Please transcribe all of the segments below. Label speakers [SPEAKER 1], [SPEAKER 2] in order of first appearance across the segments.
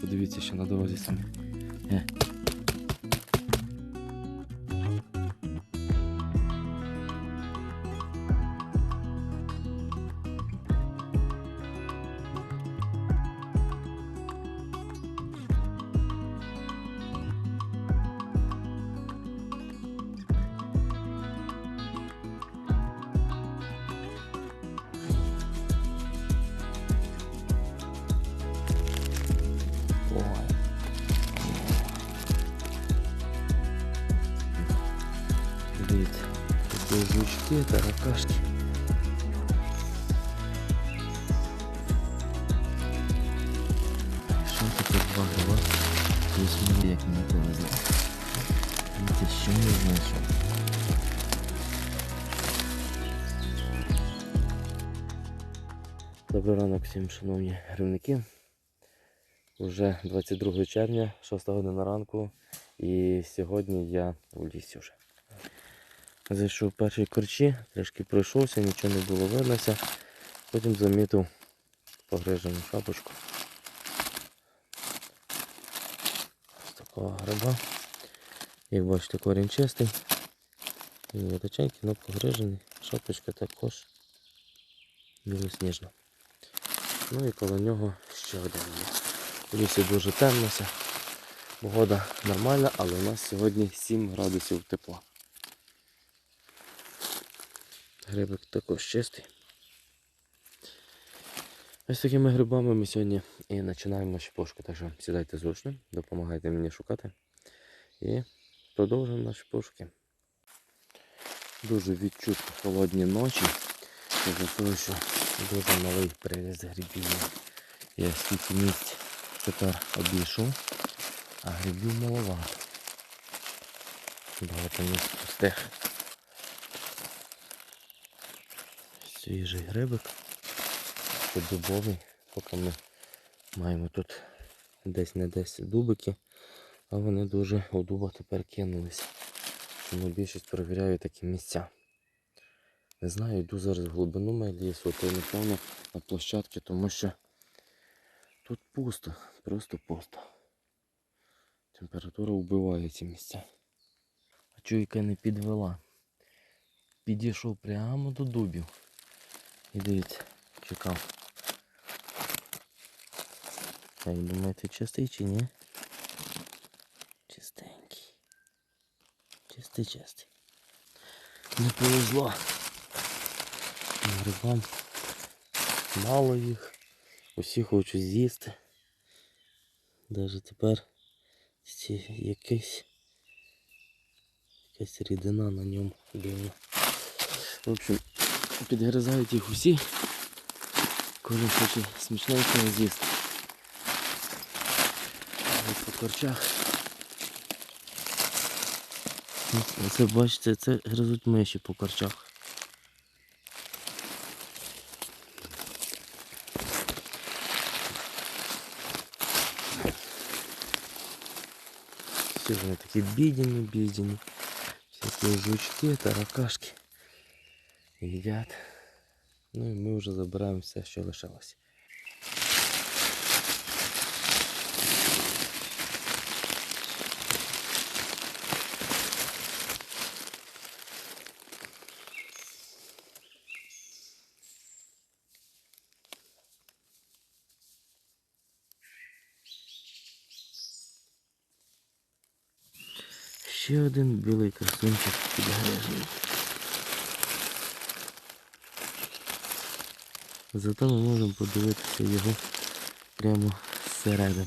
[SPEAKER 1] подивіться, що на дорозі самі. Жучки, таракашки. Що таке два гриба? Візьму, як мені повезло. Дивіться, що я знайшов. Добрий ранок всім, шановні гривники. Уже 22 червня, 6 година ранку, і сьогодні я у лісі вже. Зайшов перші корчі, трішки пройшовся, нічого не було виднося. Потім замітив погрижену шапочку. З такого гриба. Як бачите, корінь чистий. Він величенький, але погрижений. Шапочка також білосніжна. Ну і коло нього ще один є. В лісі дуже темно все. Погода нормальна, але у нас сьогодні 7 градусів тепла. Грибик також чистий. Ось такими грибами ми сьогодні і починаємо нашу пошуку. Так що сідайте зручно, допомагайте мені шукати. І продовжуємо наші пошуки. Дуже відчутно холодні ночі. Із-за того, що дуже малий приріз грибів. Я скільки місць тепер обійшов, а грибів маловато. Багато місць пустих. Свіжий грибик. Дубовий, поки ми маємо тут десь не десь дубики, а вони дуже у дуба тепер кинулись. Тому більшість перевіряю такі місця. Не знаю, йду зараз в глибину май лісу, то напевно на площадки, тому що тут пусто, просто пусто. Температура вбиває ці місця. А чуйка не підвела. Підійшов прямо до дубів. І дивіться, чекав. Як думаєте, чистий чи ні? Чистенький. Чистий, чистий. Не повезло. Грибам мало їх. Усі хочуть з'їсти. Даже тепер ці якийсь якась рідина на ньому дивна. В общем, підгризають їх усі, коли хоче смачненького з'їсти. Ось по корчах. Оце бачите, це гризуть миші по корчах. Всі вони такі бідні, бідні. Всякі жучки, таракашки. Їдять. Ну і ми вже забираємо все, що лишилось. Ще один білий красунчик підгрежений. Зато ми можемо подивитися його прямо зсередини.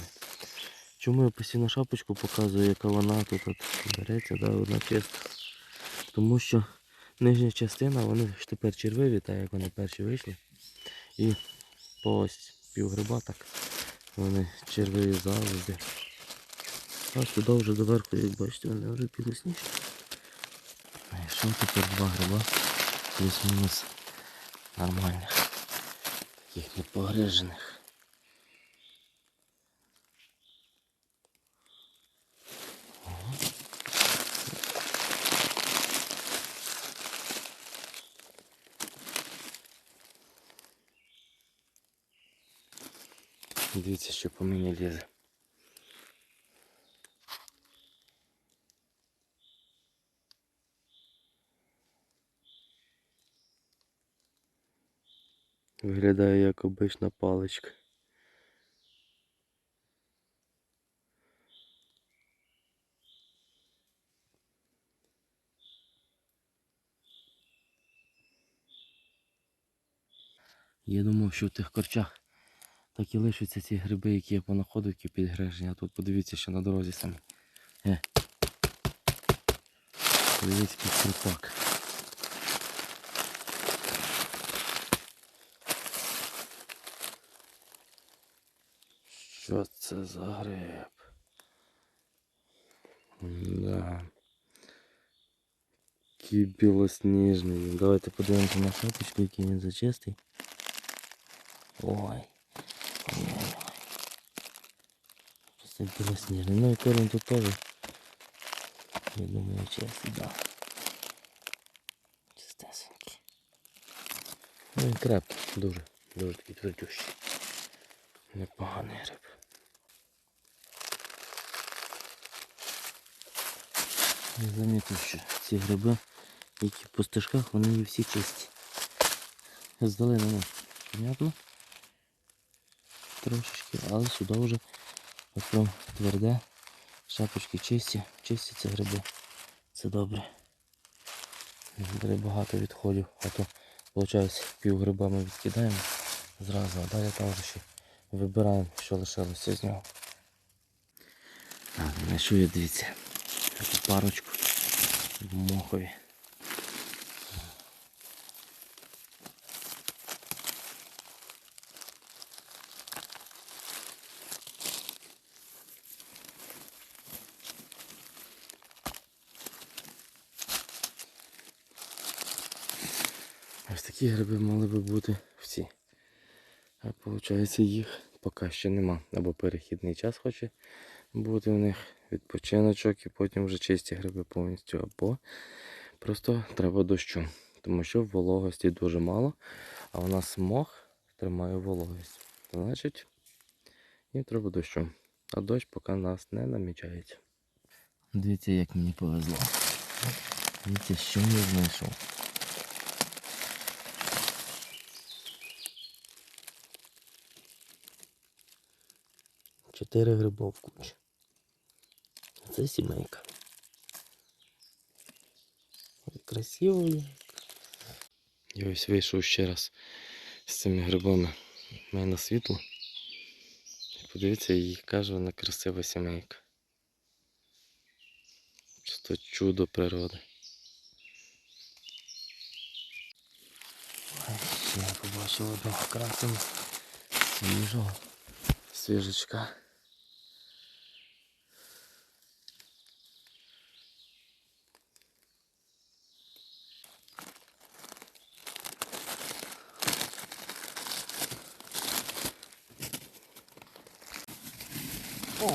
[SPEAKER 1] Чому я постійно шапочку показую, яка вона тут от береться, да, вона чиста. Тому що нижня частина, вони ж тепер червиві, так як вони перші вийшли. І по ось півгриба так вони червиві завжди. Аж туди вже доверху, як бачите, вони вже білосніші. Знайшов тепер два гриба. Плюс-мінус нормальних. Таких непогрижених. Дивіться, що по мені лізе. Виглядає як обична паличка. Я думав, що в тих корчах так і лишаться ці гриби, які я понаходив, які підгрежені. А тут подивіться, що на дорозі самі. Е. Подивіться, який. Що це за гриб? Да. Який білосніжний. він. Давайте подивимося на шапочку, який він зачистий. Ой. Ой-ой-ой. Просто білосніжний. Ну і корінь тут теж. Я думаю, чистий, да. Чистесенький. Ну він крепкий, дуже, дуже такий твердющий. Непоганий гриб. Я замітив, що ці гриби, які по стежках, вони є всі чисті. Здали на понятно? Трошечки, але сюди вже прям тверде. Шапочки чисті, чисті це гриби. Це добре. Буде багато відходів, а то, виходить, пів гриба ми відкидаємо зразу, а далі там вже ще вибираємо, що лишилося з нього. Знайшов я, дивіться, таку парочку в мохові. Ось такі гриби мали би бути всі. А виходить їх поки що нема. Або перехідний час хоче бути в них відпочиночок і потім вже чисті гриби повністю. Або просто треба дощу. Тому що вологості дуже мало, а у нас мох тримає вологість. Значить, їм треба дощу. А дощ поки нас не намічається. Дивіться, як мені повезло. Дивіться, що я знайшов. Чотири гриба в кучі. Це сімейка. Ой, Красиво. Я ось вийшов ще раз з цими грибами. У мене на світло. І подивіться, яка ж вона красива сімейка. Просто чудо природи. Я побачив одного красення свіжого свіжачка. Друзі,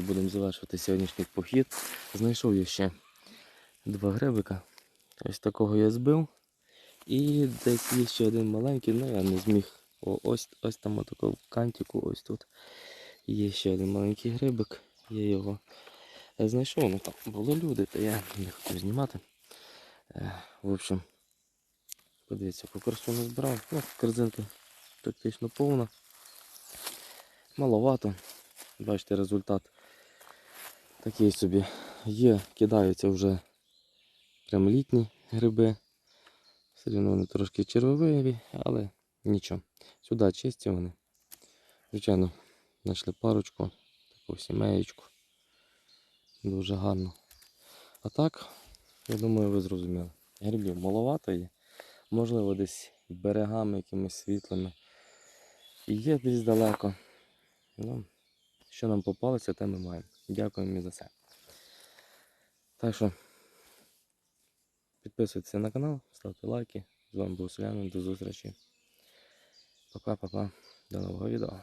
[SPEAKER 1] будемо завершувати сьогоднішній похід. Знайшов я ще два грибика. Ось такого я збив. І десь є ще один маленький, ну я не зміг. О, ось, ось там отако кантику, ось тут. Є ще один маленький грибик. Я його е, знайшов, ну там були люди, то я не хотів знімати. Е, В общем, подивіться, по корсу не збирав. Ну, корзинка практично повна. Маловато. Бачите, результат такий собі. Є, кидаються вже прям літні гриби. Все одно вони трошки червиві, але нічого. Сюди чисті вони. Звичайно, знайшли парочку, таку сімеєчку. Дуже гарно. А так, я думаю, ви зрозуміли. Грибів маловато є. Можливо, десь берегами якимись світлими. І є десь далеко. Ну, що нам попалося, те ми маємо. Дякуємо за це. Так що підписуйтесь на канал, ставте лайки. З вами був Селянин, до зустрічі. Пока-пока. До нового відео.